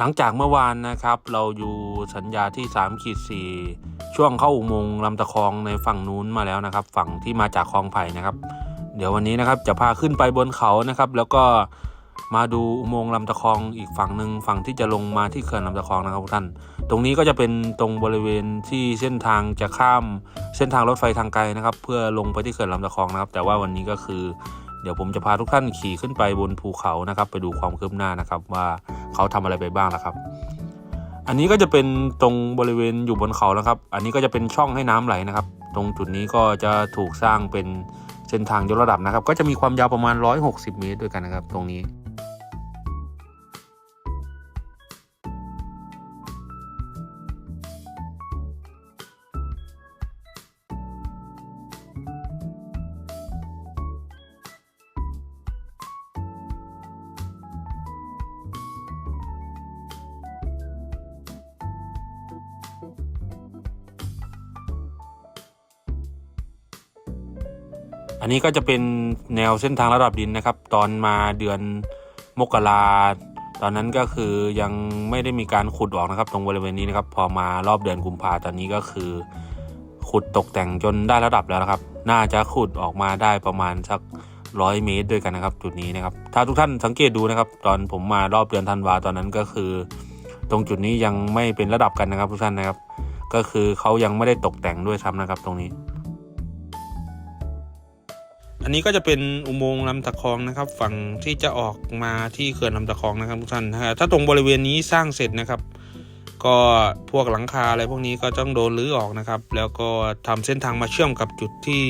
หลังจากเมื่อวานนะครับ เราอยู่สัญญาที่3ขีด4ช่วงเข้าอุโมงค์ลำตะคองในฝั่งนู้นมาแล้วนะครับ ฝั่งที่มาจากคลองไผ่นะครับ เดี๋ยววันนี้นะครับจะพาขึ้นไปบนเขานะครับ แล้วก็มาดูอุโมงค์ลำตะคองอีกฝั่งหนึ่งฝั่งที่จะลงมาที่เขื่อนลำตะคองนะครับท่าน ตรงนี้ก็จะเป็นตรงบริเวณที่เส้นทางจะข้ามเส้นทางรถไฟทางไกลนะครับ เพื่อลงไปที่เขื่อนลำตะคองนะครับ แต่ว่าวันนี้ก็คือ ดี๋ยวผมจะพาทุกท่านขี่ขึ้นไปบนภูเขานะครับ ไปดูความคืบหน้านะครับ ว่าเขาทำอะไรไปบ้างนะครับ อันนี้ก็จะเป็นตรงบริเวณอยู่บนเขานะครับ อันนี้ก็จะเป็นช่องให้น้ำไหลนะครับ ตรงจุดนี้ก็จะถูกสร้างเป็นเส้นทางยกระดับนะครับ ก็จะมีความยาวประมาณ 160 เมตรด้วยกันนะครับ ตรงนี้ นนี้ก็จะเป็นแนวเส้นทางระดับดินนะครับ ตอนมาเดือนมกราตอนนั้นก็คือยังไม่ได้มีการขุดออกนะครับ ตรงบริเวณนี้นะครับ พอมารอบเดือนกุมภาตอนนี้ก็คือ ขุดตกแต่งจนได้ระดับแล้วนะครับ น่าจะขุดออกมาได้ประมาณสักร้อยเมตรด้วยกันนะครับ จุดนี้นะครับ ถ้าทุกท่านสังเกตดูนะครับ ตอนผมมารอบเดือนธันวาตอนนั้นก็คือ ตรงจุดนี้ยังไม่เป็นระดับกันนะครับทุกท่านนะครับ ก็คือเขายังไม่ได้ตกแต่งด้วยซ้ำนะครับ ตรงนี้ อันนี้ก็จะเป็นอุโมงค์ลำตะคองนะครับ ฝั่งที่จะออกมาที่เขื่อนลำตะคองนะครับทุกท่านนะฮะถ้าตรงบริเวณนี้สร้างเสร็จนะครับ ก็พวกหลังคาอะไรพวกนี้ก็ต้องโดนรื้อออกนะครับ แล้วก็ทำเส้นทางมาเชื่อมกับจุดที่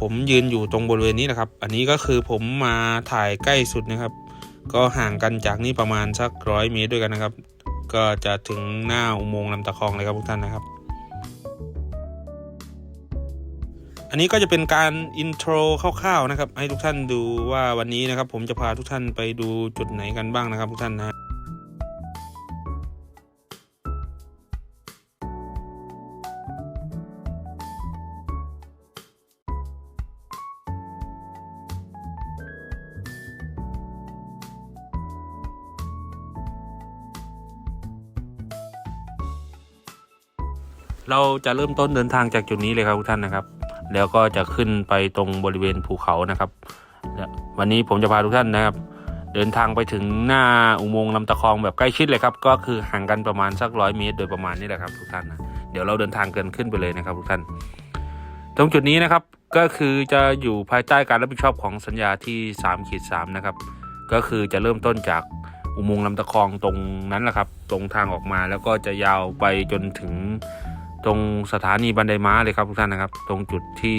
ผมยืนอยู่ตรงบริเวณนี้นะครับ อันนี้ก็คือผมมาถ่ายใกล้สุดนะครับ ก็ห่างกันจากนี่ประมาณสักร้อยเมตรด้วยกันนะครับ ก็จะถึงหน้าอุโมงค์ลำตะคองเลยครับทุกท่านนะครับ อันนี้ก็จะเป็นการอินโทรคร่าวๆนะครับ ให้ทุกท่านดูว่าวันนี้นะครับ ผมจะพาทุกท่านไปดูจุดไหนกันบ้างนะครับ ทุกท่านนะฮะเราจะเริ่มต้นเดินทางจากจุดนี้เลยครับทุกท่านนะครับ แล้วก็จะขึ้นไปตรงบริเวณภูเขานะครับ วันนี้ผมจะพาทุกท่านนะครับ เดินทางไปถึงหน้าอุโมงค์ลำตะคองแบบใกล้ชิดเลยครับ ก็คือห่างกันประมาณสักร้อยเมตร โดยประมาณนี้แหละครับทุกท่านนะเดี๋ยวเราเดินทางเกินขึ้นไปเลยนะครับทุกท่าน ตรงจุดนี้นะครับก็คือจะอยู่ภายใต้การรับผิดชอบของสัญญาที่3ขีด3นะครับ ก็คือจะเริ่มต้นจากอุโมงค์ลำตะคองตรงนั้นแหละครับ ตรงทางออกมาแล้วก็จะยาวไปจนถึง ตรงสถานีบันไดม้าเลยครับทุกท่านนะครับ ตรงจุดที่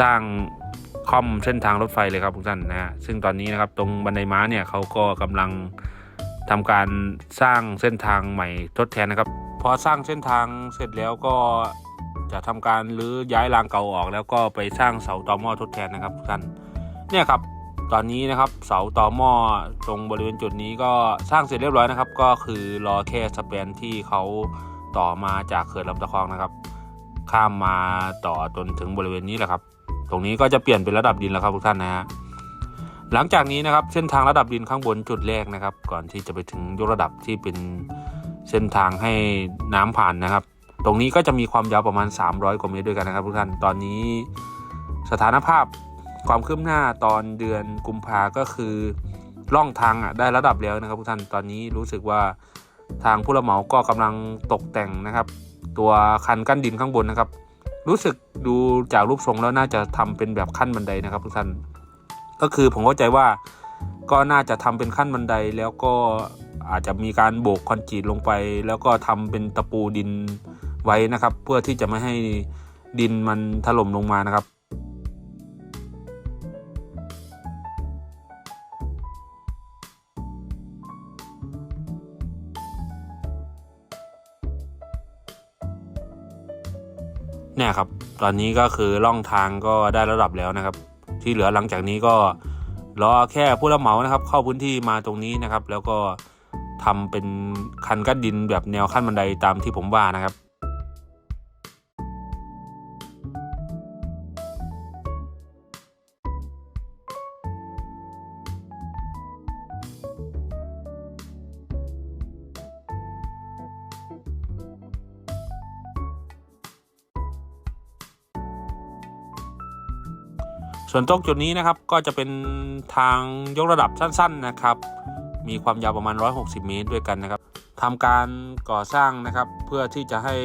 สร้างค่อมเส้นทางรถไฟเลยครับทุกท่านนะฮะซึ่งตอนนี้นะครับตรงบันไดม้าเนี่ยเขาก็กำลังทำการสร้างเส้นทางใหม่ทดแทนนะครับพอสร้างเส้นทางเสร็จแล้วก็จะทำการรื้อย้ายรางเก่าออก แล้วก็ไปสร้างเสาตอหม้อทดแทนนะครับทุกท่านเนี่ยครับตอนนี้นะครับเสาตอหม้อตรงบริเวณจุดนี้ก็สร้างเสร็จเรียบร้อยนะครับ ก็คือรอแค่สเปนที่เขา ต่อมาจากเขื่อนลำตะคองนะครับ ข้ามมาต่อจนถึงบริเวณนี้แหละครับ ตรงนี้ก็จะเปลี่ยนเป็นระดับดินแล้วครับทุกท่านนะฮะหลังจากนี้นะครับเส้นทางระดับดินข้างบนจุดแรกนะครับ ก่อนที่จะไปถึงยกระดับที่เป็นเส้นทางให้น้ำผ่านนะครับ ตรงนี้ก็จะมีความยาวประมาณ 300 กว่าเมตรด้วยกันนะครับทุกท่านตอนนี้สถานภาพความคืบหน้าตอนเดือนกุมภาก็คือร่องทางอะได้ระดับแล้วนะครับทุกท่านตอนนี้รู้สึกว่า ทางผู้รับเหมาก็กำลังตกแต่งนะครับ ตัวคันกั้นดินข้างบนนะครับ รู้สึกดูจากรูปทรงแล้วน่าจะทำเป็นแบบขั้นบันไดนะครับทุกท่านก็คือผมเข้าใจว่าก็น่าจะทำเป็นขั้นบันไดแล้วก็อาจจะมีการโบกคอนกรีตลงไป แล้วก็ทำเป็นตะปูดินไว้นะครับ เพื่อที่จะไม่ให้ดินมันถล่มลงมานะครับ เนี่ยครับ ตอนนี้ก็คือล่องทางก็ได้ระดับแล้วนะครับ ที่เหลือหลังจากนี้ก็รอแค่ผู้รับเหมานะครับ เข้าพื้นที่มาตรงนี้นะครับ แล้วก็ทำเป็นคันกั้นดินแบบแนวขั้นบันไดตามที่ผมว่านะครับ ส่วนตรงจุดนี้นะครับก็จะเป็นทางยกระดับสั้นๆนะครับ มีความยาวประมาณ 160 เมตรด้วยกันนะครับทำการก่อสร้างนะครับ เพื่อที่จะให้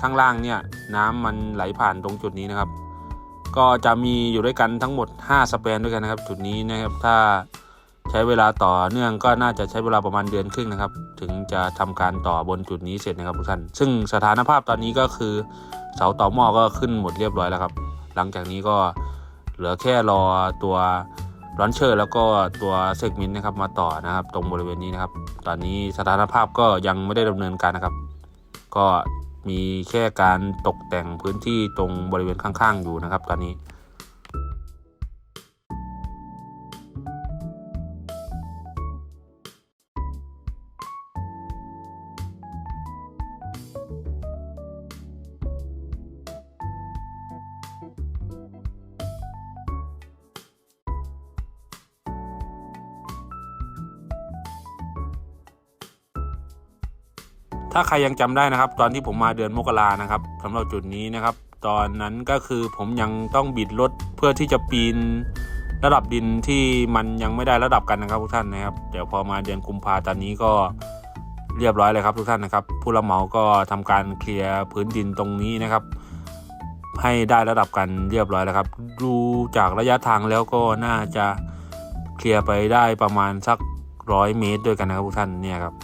ข้างล่างเนี่ยน้ำมันไหลผ่านตรงจุดนี้นะครับ ก็จะมีอยู่ด้วยกันทั้งหมด 5 สเปนด้วยกันนะครับ จุดนี้นะครับถ้าใช้เวลาต่อเนื่องก็น่าจะใช้เวลาประมาณเดือนครึ่งนะครับ ถึงจะทำการต่อบนจุดนี้เสร็จนะครับทุกท่านซึ่งสถานภาพตอนนี้ก็คือเสาต่อหม้อก็ขึ้นหมดเรียบร้อยแล้วครับ หลังจากนี้ก็ เหลือแค่รอตัวรอนเชอร์ แล้วก็ตัวเซกมินนะครับมาต่อนะครับ ตรงบริเวณนี้นะครับ ตอนนี้สถานภาพก็ยังไม่ได้ดำเนินการนะครับ ก็มีแค่การตกแต่งพื้นที่ตรงบริเวณข้างๆอยู่นะครับ ตอนนี้ ถ้าใครยังจำได้นะครับ ตอนที่ผมมาเดือนมกรานะครับสำหรับจุดนี้นะครับ ตอนนั้นก็คือผมยังต้องบิดรถเพื่อที่จะปีนระดับดินที่มันยังไม่ได้ระดับกันนะครับทุกท่านนะครับเดี๋ยวพอมาเดือนกุมภาตอนนี้ก็เรียบร้อยเลยครับทุกท่านนะครับ ผู้รับเหมาก็ทำการเคลียร์พื้นดินตรงนี้นะครับ ให้ได้ระดับกันเรียบร้อยแล้วครับดูจากระยะทางแล้วก็น่าจะเคลียร์ไปได้ประมาณสักร้อยเมตรด้วยกันนะครับทุกท่านเนี่ยครับ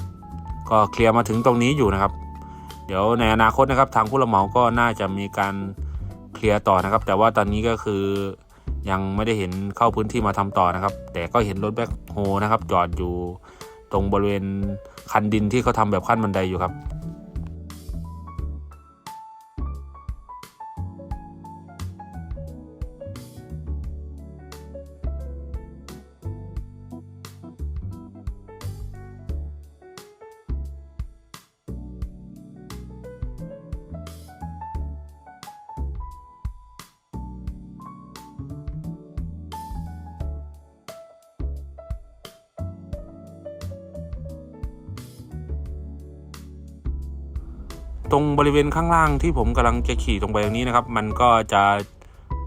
ก็เคลียร์มาถึงตรงนี้อยู่นะครับ เดี๋ยวในอนาคตนะครับ ทางผู้รับเหมาก็น่าจะมีการเคลียร์ต่อนะครับ แต่ว่าตอนนี้ก็คือยังไม่ได้เห็นเข้าพื้นที่มาทำต่อนะครับ แต่ก็เห็นรถแบ็คโฮนะครับจอดอยู่ตรงบริเวณคันดินที่เขาทำแบบขั้นบันไดอยู่ครับ บริเวณข้างล่างที่ผมกำลังจะขี่ตรงไปตรงนี้นะครับ มันก็จะ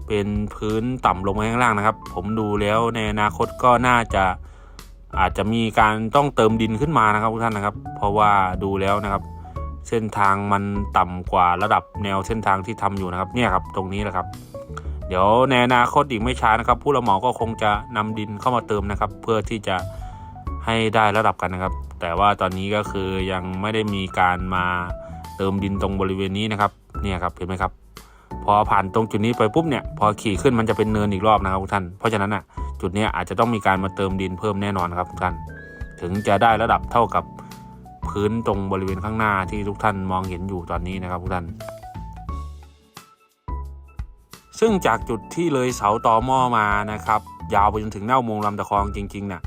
เป็นพื้นต่ำลงไปข้างล่างนะครับ ผมดูแล้วในอนาคตก็น่าจะอาจจะมีการต้องเติมดินขึ้นมานะครับทุกท่านนะครับ เพราะว่าดูแล้วนะครับ เส้นทางมันต่ำกว่าระดับแนวเส้นทางที่ทำอยู่นะครับ เนี่ยครับตรงนี้แหละครับ เดี๋ยวในอนาคตอีกไม่ช้านะครับ ผู้รับเหมาก็คงจะนำดินเข้ามาเติมนะครับ เพื่อที่จะให้ได้ระดับกันนะครับ แต่ว่าตอนนี้ก็คือยังไม่ได้มีการมา เติมดินตรงบริเวณนี้นะครับเนี่ยครับเห็นไหมครับ พอผ่านตรงจุดนี้ไปปุ๊บเนี่ยพอขี่ขึ้นมันจะเป็นเนินอีกรอบนะครับทุกท่านเพราะฉะนั้นอะจุดนี้อาจจะต้องมีการมาเติมดินเพิ่มแน่นอนครับทุกท่านถึงจะได้ระดับเท่ากับพื้นตรงบริเวณข้างหน้าที่ทุกท่านมองเห็นอยู่ตอนนี้นะครับทุกท่านซึ่งจากจุดที่เลยเสาตอหม้อมานะครับ ยาวไปจนถึงหน้าโมงลำตะคองจริงๆน่ะ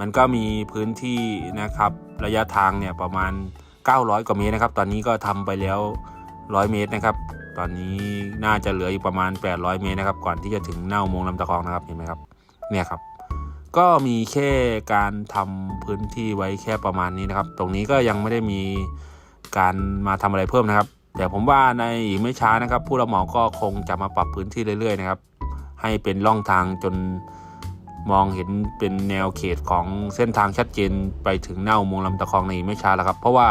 มันก็มีพื้นที่นะครับระยะทางเนี่ยประมาณ 900 กว่าเมตรนะครับ ตอนนี้ก็ทำไปแล้ว 100 เมตรนะครับ ตอนนี้น่าจะเหลืออีกประมาณ 800 เมตรนะครับ ก่อนที่จะถึงหน้าโมงค์ลำตะคองนะครับ เห็นไหมครับ เนี่ยครับ ก็มีแค่การทำพื้นที่ไว้แค่ประมาณนี้นะครับ ตรงนี้ก็ยังไม่ได้มีการมาทำอะไรเพิ่มนะครับ แต่ผมว่าในอีกไม่ช้านะครับ ผู้รับเหมาก็คงจะมาปรับพื้นที่เรื่อยๆนะครับ ให้เป็นร่องทางจน มองเห็นเป็นแนวเขตของเส้นทางชัดเจนไปถึงหน้าอุโมงค์ลำตะคองในอีกไม่ช้าแล้วครับ เพราะว่า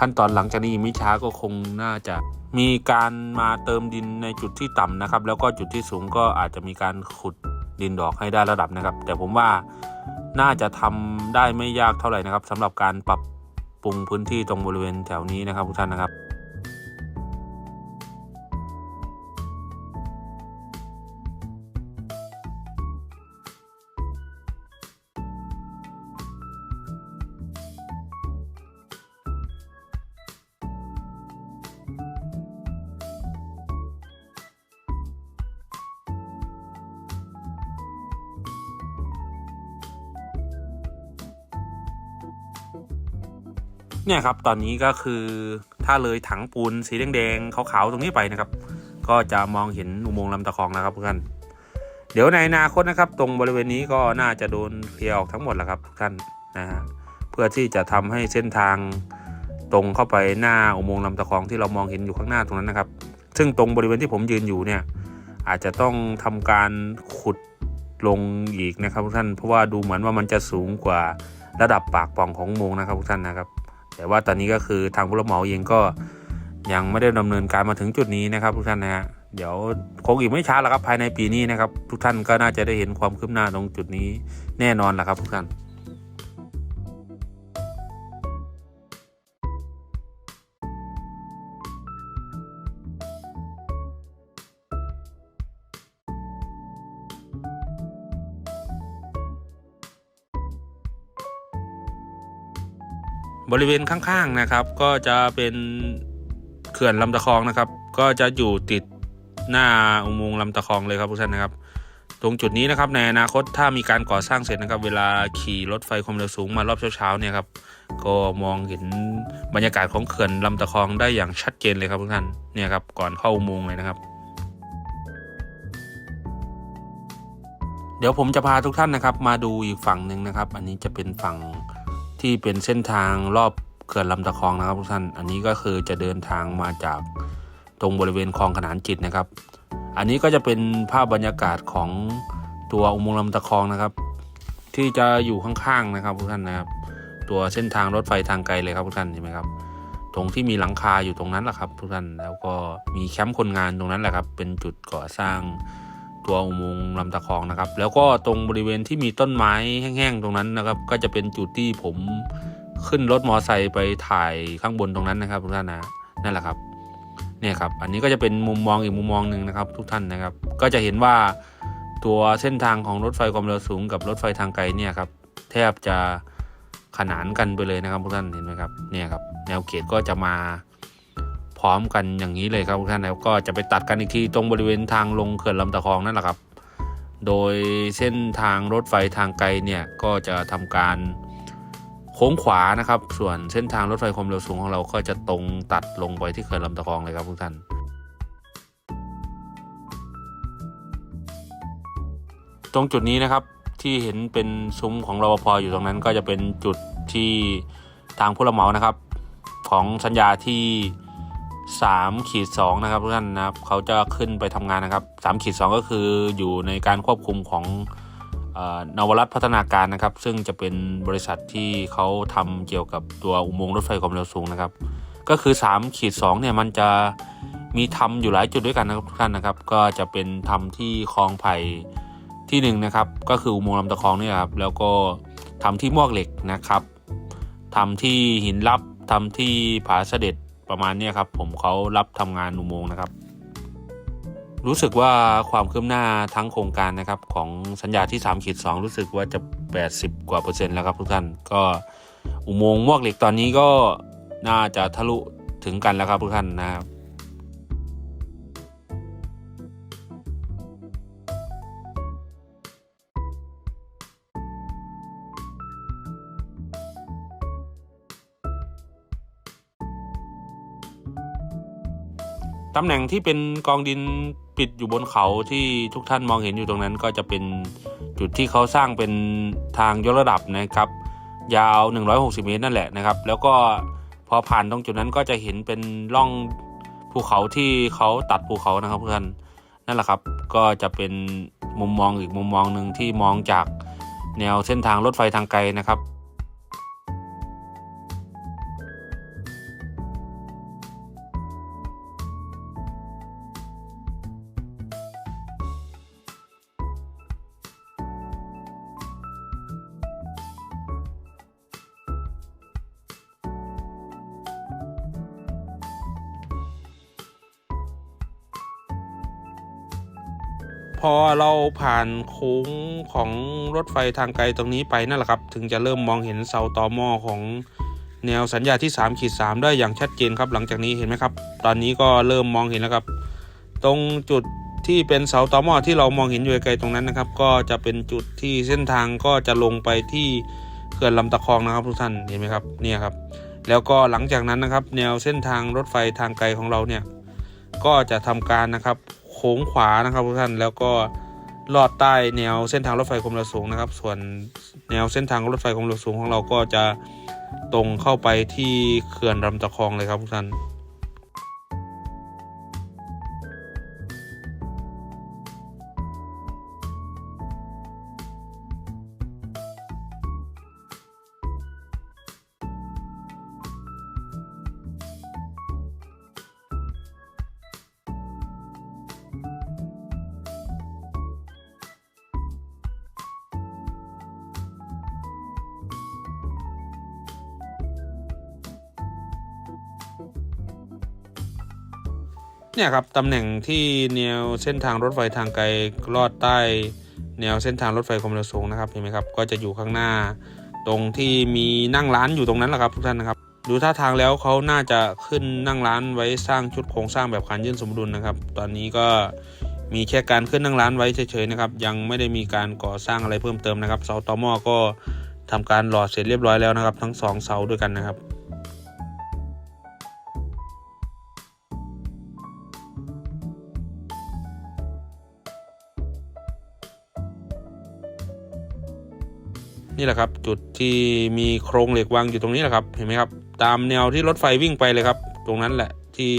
ขั้นตอนหลังจากนี้ไม่ช้าก็คงน่าจะมีการมาเติมดินในจุดที่ต่ำนะครับ แล้วก็จุดที่สูงก็อาจจะมีการขุดดินดอกให้ได้ระดับนะครับ แต่ผมว่าน่าจะทำได้ไม่ยากเท่าไหร่นะครับสำหรับการปรับปรุงพื้นที่ตรงบริเวณแถวนี้นะครับทุกท่านนะครับ เนี่ยครับตอนนี้ก็คือถ้าเลยถังปูนสีแดงๆขาวๆตรงนี้ไปนะครับ ก็จะมองเห็นอุโมงค์ลำตะคองนะครับทุกท่านเดี๋ยวในอนาคตนะครับ ตรงบริเวณนี้ก็น่าจะโดนเคลียร์ออกทั้งหมดแหละครับทุกท่านนะฮะเพื่อที่จะทำให้เส้นทางตรงเข้าไปหน้าอุโมงค์ลำตะคองที่เรามองเห็นอยู่ข้างหน้าตรงนั้นนะครับ ซึ่งตรงบริเวณที่ผมยืนอยู่เนี่ยอาจจะต้องทำการขุดลงอีกนะครับทุกท่านเพราะว่าดูเหมือนว่ามันจะสูงกว่าระดับปากป่องของอุโมงค์นะครับทุกท่านนะครับ แต่ว่าตอนนี้ก็คือทางผู้รับเหมาเองก็ยังไม่ได้ดำเนินการมาถึงจุดนี้นะครับทุกท่านนะฮะเดี๋ยวคงอีกไม่ช้าแล้วครับภายในปีนี้นะครับ ทุกท่านก็น่าจะได้เห็นความคืบหน้าตรงจุดนี้แน่นอนแหละครับทุกท่าน บริเวณข้างๆนะครับ ก็จะเป็นเขื่อนลำตะคองนะครับ ก็จะอยู่ติดหน้าอุโมงค์ลำตะคองเลยครับทุกท่านนะครับ ตรงจุดนี้นะครับในอนาคตถ้ามีการก่อสร้างเสร็จนะครับ เวลาขี่รถไฟความเร็วสูงมารอบเช้าๆเนี่ยครับก็มองเห็นบรรยากาศของเขื่อนลำตะคองได้อย่างชัดเจนเลยครับทุกท่านเนี่ยครับก่อนเข้าอุโมงค์เลยนะครับ เดี๋ยวผมจะพาทุกท่านนะครับ มาดูอีกฝั่งหนึ่งนะครับ อันนี้จะเป็นฝั่ง ที่เป็นเส้นทางรอบเขื่อนลำตะคองนะครับทุกท่าน อันนี้ก็คือจะเดินทางมาจากตรงบริเวณคลองขนานจิตนะครับ อันนี้ก็จะเป็นภาพบรรยากาศของตัวอุโมงค์ลำตะคองนะครับ ที่จะอยู่ข้างๆนะครับทุกท่านนะครับ ตัวเส้นทางรถไฟทางไกลเลยครับทุกท่านเห็นไหมครับ ตรงที่มีหลังคาอยู่ตรงนั้นแหละครับ ทุกท่านแล้วก็มีแคมป์คนงานตรงนั้นแหละครับ เป็นจุดก่อสร้าง ตัวอุโมงค์ลำตะคองนะครับ แล้วก็ตรงบริเวณที่มีต้นไม้แห้งๆตรงนั้นนะครับ ก็จะเป็นจุดที่ผมขึ้นรถมอไซค์ไปถ่ายข้างบนตรงนั้นนะครับทุกท่านนะนั่นแหละครับเนี่ยครับ อันนี้ก็จะเป็นมุมมองอีกมุมมองหนึ่งนะครับ ทุกท่านนะครับ ก็จะเห็นว่าตัวเส้นทางของรถไฟความเร็วสูงกับรถไฟทางไกลเนี่ยครับแทบจะขนานกันไปเลยนะครับทุกท่านเห็นไหมครับเนี่ยครับแนวเขตก็จะมา พร้อมกันอย่างนี้เลยครับทุกท่านแล้วก็จะไปตัดกันอีกทีตรงบริเวณทางลงเขื่อนลำตะคองนั่นแหละครับ โดยเส้นทางรถไฟทางไกลเนี่ยก็จะทำการโค้งขวานะครับ ส่วนเส้นทางรถไฟความเร็วสูงของเราก็จะตรงตัดลงไปที่เขื่อนลำตะคองเลยครับทุกท่านตรงจุดนี้นะครับที่เห็นเป็นซุ้มของรปภอยู่ตรงนั้นก็จะเป็นจุดที่ทางผู้รับเหมานะครับ ของสัญญาที่ 3ขีด2นะครับทุกท่านนะครับเขาจะขึ้นไปทำงานนะครับ3ขีด2ก็คืออยู่ในการควบคุมของนวรัตพัฒนาการนะครับ ซึ่งจะเป็นบริษัทที่เขาทำเกี่ยวกับตัวอุโมงค์รถไฟความเร็วสูงนะครับ ก็คือ3ขีด2เนี่ยมันจะมีทำอยู่หลายจุดด้วยกันนะครับทุกท่านนะครับ ก็จะเป็นทำที่คลองไผ่ที่หนึ่งนะครับ ก็คืออุโมงค์ลำตะคองนี่ครับแล้วก็ทำที่มวกเหล็กนะครับทำที่หินลับทำที่ผาเสด็จ ประมาณนี้ครับ ผมเขารับทำงานอุโมงค์นะครับ รู้สึกว่าความคืบหน้าทั้งโครงการนะครับ ของสัญญาที่3ขีด2รู้สึกว่าจะ 80 กว่าเปอร์เซ็นต์แล้วครับทุกท่านก็อุโมงค์มวกเหล็กตอนนี้ก็น่าจะทะลุถึงกันแล้วครับทุกท่านนะครับ ตำแหน่งที่เป็นกองดินปิดอยู่บนเขาที่ทุกท่านมองเห็นอยู่ตรงนั้น ก็จะเป็นจุดที่เขาสร้างเป็นทางยกระดับนะครับ ยาว 160 เมตรนั่นแหละนะครับ แล้วก็พอผ่านตรงจุดนั้นก็จะเห็นเป็นร่องภูเขาที่เขาตัดภูเขานะครับเพื่อนนั่นแหละครับก็จะเป็นมุมมองอีกมุมมองหนึ่งที่มองจากแนวเส้นทางรถไฟทางไกลนะครับ พอเราผ่านโค้งของรถไฟทางไกลตรงนี้ไปนั่นแหละครับ ถึงจะเริ่มมองเห็นเสาตอหม้อของแนวสัญญาที่3ขีด3ได้อย่างชัดเจนครับ หลังจากนี้เห็นไหมครับ ตอนนี้ก็เริ่มมองเห็นแล้วครับ ตรงจุดที่เป็นเสาตอหม้อที่เรามองเห็นอยู่ไกลๆตรงนั้นนะครับ ก็จะเป็นจุดที่เส้นทางก็จะลงไปที่เขื่อนลำตะคองนะครับทุกท่านเห็นไหมครับเนี่ยครับ แล้วก็หลังจากนั้นนะครับ แนวเส้นทางรถไฟทางไกลของเราเนี่ยก็จะทำการนะครับ ค้งขวานะครับทุกท่านแล้วก็ลอดใต้แนวเส้นทางรถไฟความเร็วสูงนะครับ ส่วนแนวเส้นทางรถไฟความเร็วสูงของเราก็จะตรงเข้าไปที่เขื่อนลำตะคองเลยครับทุกท่าน เนี่ยครับตำแหน่งที่แนวเส้นทางรถไฟทางไกลลอดใต้ แนวเส้นทางรถไฟความเร็วสูงนะครับเห็นไหมครับก็จะอยู่ข้างหน้า ตรงที่มีนั่งร้านอยู่ตรงนั้นแหละครับทุกท่านนะครับดูท่าทางแล้วเขาน่าจะขึ้นนั่งร้านไว้สร้างชุดโครงสร้างแบบคันยื่นสมดุลนะครับ ตอนนี้ก็มีแค่การขึ้นนั่งร้านไว้เฉยๆนะครับ ยังไม่ได้มีการก่อสร้างอะไรเพิ่มเติมนะครับ เสาตอหม้อก็ทำการหล่อเสร็จเรียบร้อยแล้วนะครับ ทั้งสองเสาด้วยกันนะครับ นี่แหละครับ จุดที่มีโครงเหล็กวางอยู่ตรงนี้แหละครับเห็นไหมครับ ตามแนวที่รถไฟวิ่งไปเลยครับ ตรงนั้นแหละที่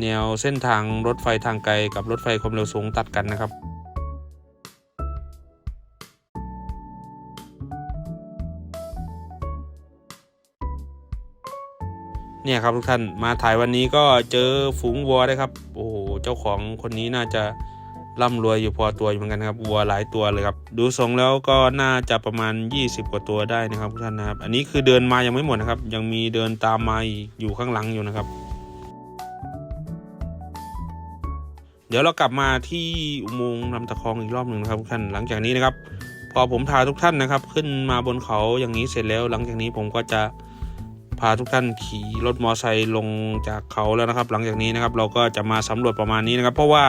แนวเส้นทางรถไฟทางไกลกับรถไฟความเร็วสูงตัดกันนะครับเนี่ยครับทุกท่านมาถ่ายวันนี้ก็เจอฝูงวัวได้ครับ โอ้โห เจ้าของคนนี้น่าจะ ร่ำรวยอยู่พอตัวอยู่เหมือนกันครับวัวหลายตัวเลยครับ ดูทรงแล้วก็น่าจะประมาณ 20 กว่าตัวได้นะครับทุกท่านนะครับ อันนี้คือเดินมายังไม่หมดนะครับ ยังมีเดินตามมาอยู่ข้างหลังอยู่นะครับ เดี๋ยวเรากลับมาที่อุโมงค์ลำตะคองอีกรอบหนึ่งนะครับทุกท่านหลังจากนี้นะครับ พอผมพาทุกท่านนะครับ ขึ้นมาบนเขาอย่างนี้เสร็จแล้ว หลังจากนี้ผมก็จะพาทุกท่านขี่รถมอไซค์ลงจากเขาแล้วนะครับ หลังจากนี้นะครับเราก็จะมาสำรวจประมาณนี้นะครับ เพราะว่า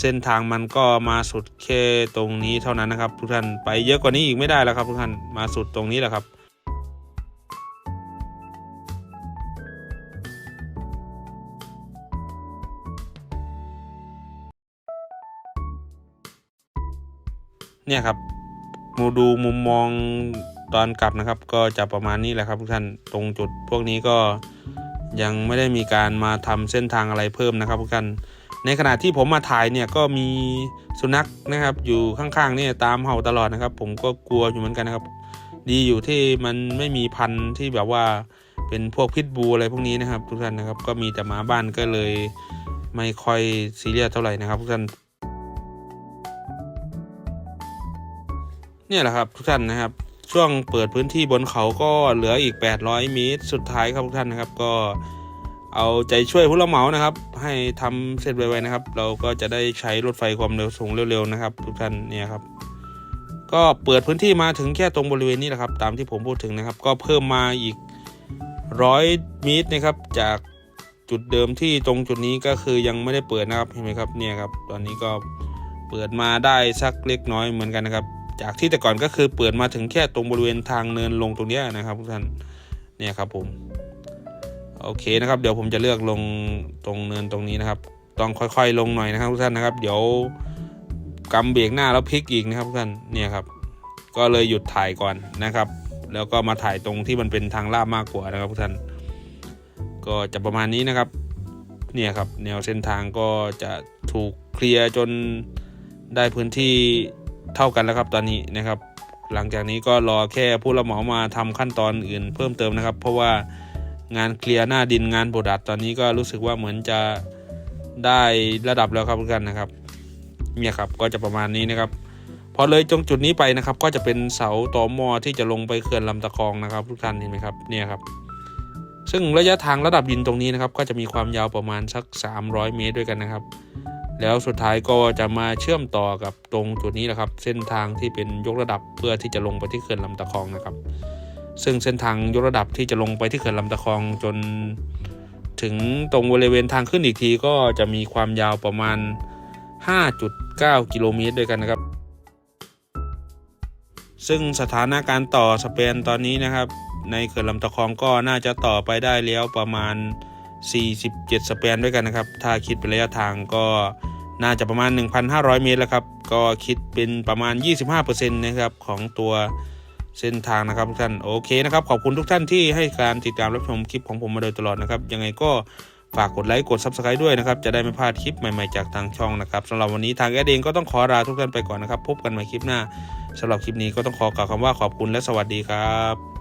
เส้นทางมันก็มาสุดแค่ตรงนี้เท่านั้นนะครับ ทุกท่านไปเยอะกว่านี้อีกไม่ได้แล้วครับทุกท่านมาสุดตรงนี้แหละครับเนี่ยครับมูดูมุมมองตอนกลับนะครับ ก็จะประมาณนี้แหละครับทุกท่านตรงจุดพวกนี้ก็ยังไม่ได้มีการมาทำเส้นทางอะไรเพิ่มนะครับทุกท่าน ในขณะที่ผมมาถ่ายเนี่ยก็มีสุนัขนะครับ อยู่ข้างๆเนี่ยตามเห่าตลอดนะครับ ผมก็กลัวอยู่เหมือนกันนะครับ ดีอยู่ที่มันไม่มีพันธุ์ที่แบบว่าเป็นพวกพิษบูอะไรพวกนี้นะครับ ทุกท่านนะครับก็มีแต่หมาบ้านก็เลยไม่ค่อยซีเรียสเท่าไหร่นะครับทุกท่านเนี่ยแหละครับทุกท่านนะครับ ช่วงเปิดพื้นที่บนเขาก็เหลืออีก 800 เมตร สุดท้ายครับทุกท่านนะครับ ก็ เอาใจช่วยผู้รับเหมานะครับ ให้ทำเสร็จไวๆนะครับ เราก็จะได้ใช้รถไฟความเร็วสูงเร็วๆนะครับ ทุกท่านเนี่ยครับ ก็เปิดพื้นที่มาถึงแค่ตรงบริเวณนี้แหละครับ ตามที่ผมพูดถึงนะครับ ก็เพิ่มมาอีกร้อยเมตรนะครับจากจุดเดิมที่ตรงจุดนี้ก็คือยังไม่ได้เปิดนะครับเห็นไหมครับเนี่ยครับ ตอนนี้ก็เปิดมาได้สักเล็กน้อยเหมือนกันนะครับ จากที่แต่ก่อนก็คือเปิดมาถึงแค่ตรงบริเวณทางเนินลงตรงเนี้ยนะครับทุกท่านเนี่ยครับผม โอเคนะครับ เดี๋ยวผมจะเลือกลงตรงเนินตรงนี้นะครับ ต้องค่อยๆลงหน่อยนะครับทุกท่านนะครับ เดี๋ยวกำเบรกหน้าแล้วพลิกอีกนะครับทุกท่านเนี่ยครับ ก็เลยหยุดถ่ายก่อนนะครับ แล้วก็มาถ่ายตรงที่มันเป็นทางลาบมากกว่านะครับทุกท่าน ก็จะประมาณนี้นะครับ เนี่ยครับ แนวเส้นทางก็จะถูกเคลียร์จนได้พื้นที่เท่ากันแล้วครับตอนนี้นะครับ หลังจากนี้ก็รอแค่ผู้รับเหมามาทำขั้นตอนอื่นเพิ่มเติมนะครับ เพราะว่า งานเคลียร์หน้าดินงานโบดัดตอนนี้ก็รู้สึกว่าเหมือนจะได้ระดับแล้วครับทุกท่านนะครับเนี่ยครับก็จะประมาณนี้นะครับพอเลยตรงจุดนี้ไปนะครับ ก็จะเป็นเสาต่อมอที่จะลงไปเขื่อนลำตะคองนะครับ ทุกท่านเห็นไหมครับเนี่ยครับ ซึ่งระยะทางระดับดินตรงนี้นะครับ ก็จะมีความยาวประมาณสัก 300 เมตรด้วยกันนะครับ แล้วสุดท้ายก็จะมาเชื่อมต่อกับตรงจุดนี้แหละครับ เส้นทางที่เป็นยกระดับเพื่อที่จะลงไปที่เขื่อนลำตะคองนะครับ ซึ่งเส้นทางยกระดับที่จะลงไปที่เขื่อนลำตะคองจนถึงตรงบริเวณทางขึ้นอีกทีก็จะมีความยาวประมาณ 5.9 กิโลเมตรด้วยกันนะครับ ซึ่งสถานะการต่อสเปนตอนนี้นะครับ ในเขื่อนลำตะคองก็น่าจะต่อไปได้แล้วประมาณ 47 สเปนด้วยกันนะครับ ถ้าคิดเป็นระยะทางก็น่าจะประมาณ 1,500 เมตรแล้วครับ ก็คิดเป็นประมาณ 25%นะครับของตัว เส้นทางนะครับทุกท่านโอเคนะครับขอบคุณทุกท่านที่ให้การติดตามรับชมคลิปของผมมาโดยตลอดนะครับ ยังไงก็ฝากกดไลค์กด Subscribe ด้วยนะครับ จะได้ไม่พลาดคลิปใหม่ๆจากทางช่องนะครับสำหรับวันนี้ทางแอดเองก็ต้องขอลาทุกท่านไปก่อนนะครับ พบกันใหม่คลิปหน้าสำหรับคลิปนี้ก็ต้องขอกล่าวคำว่าขอบคุณและสวัสดีครับ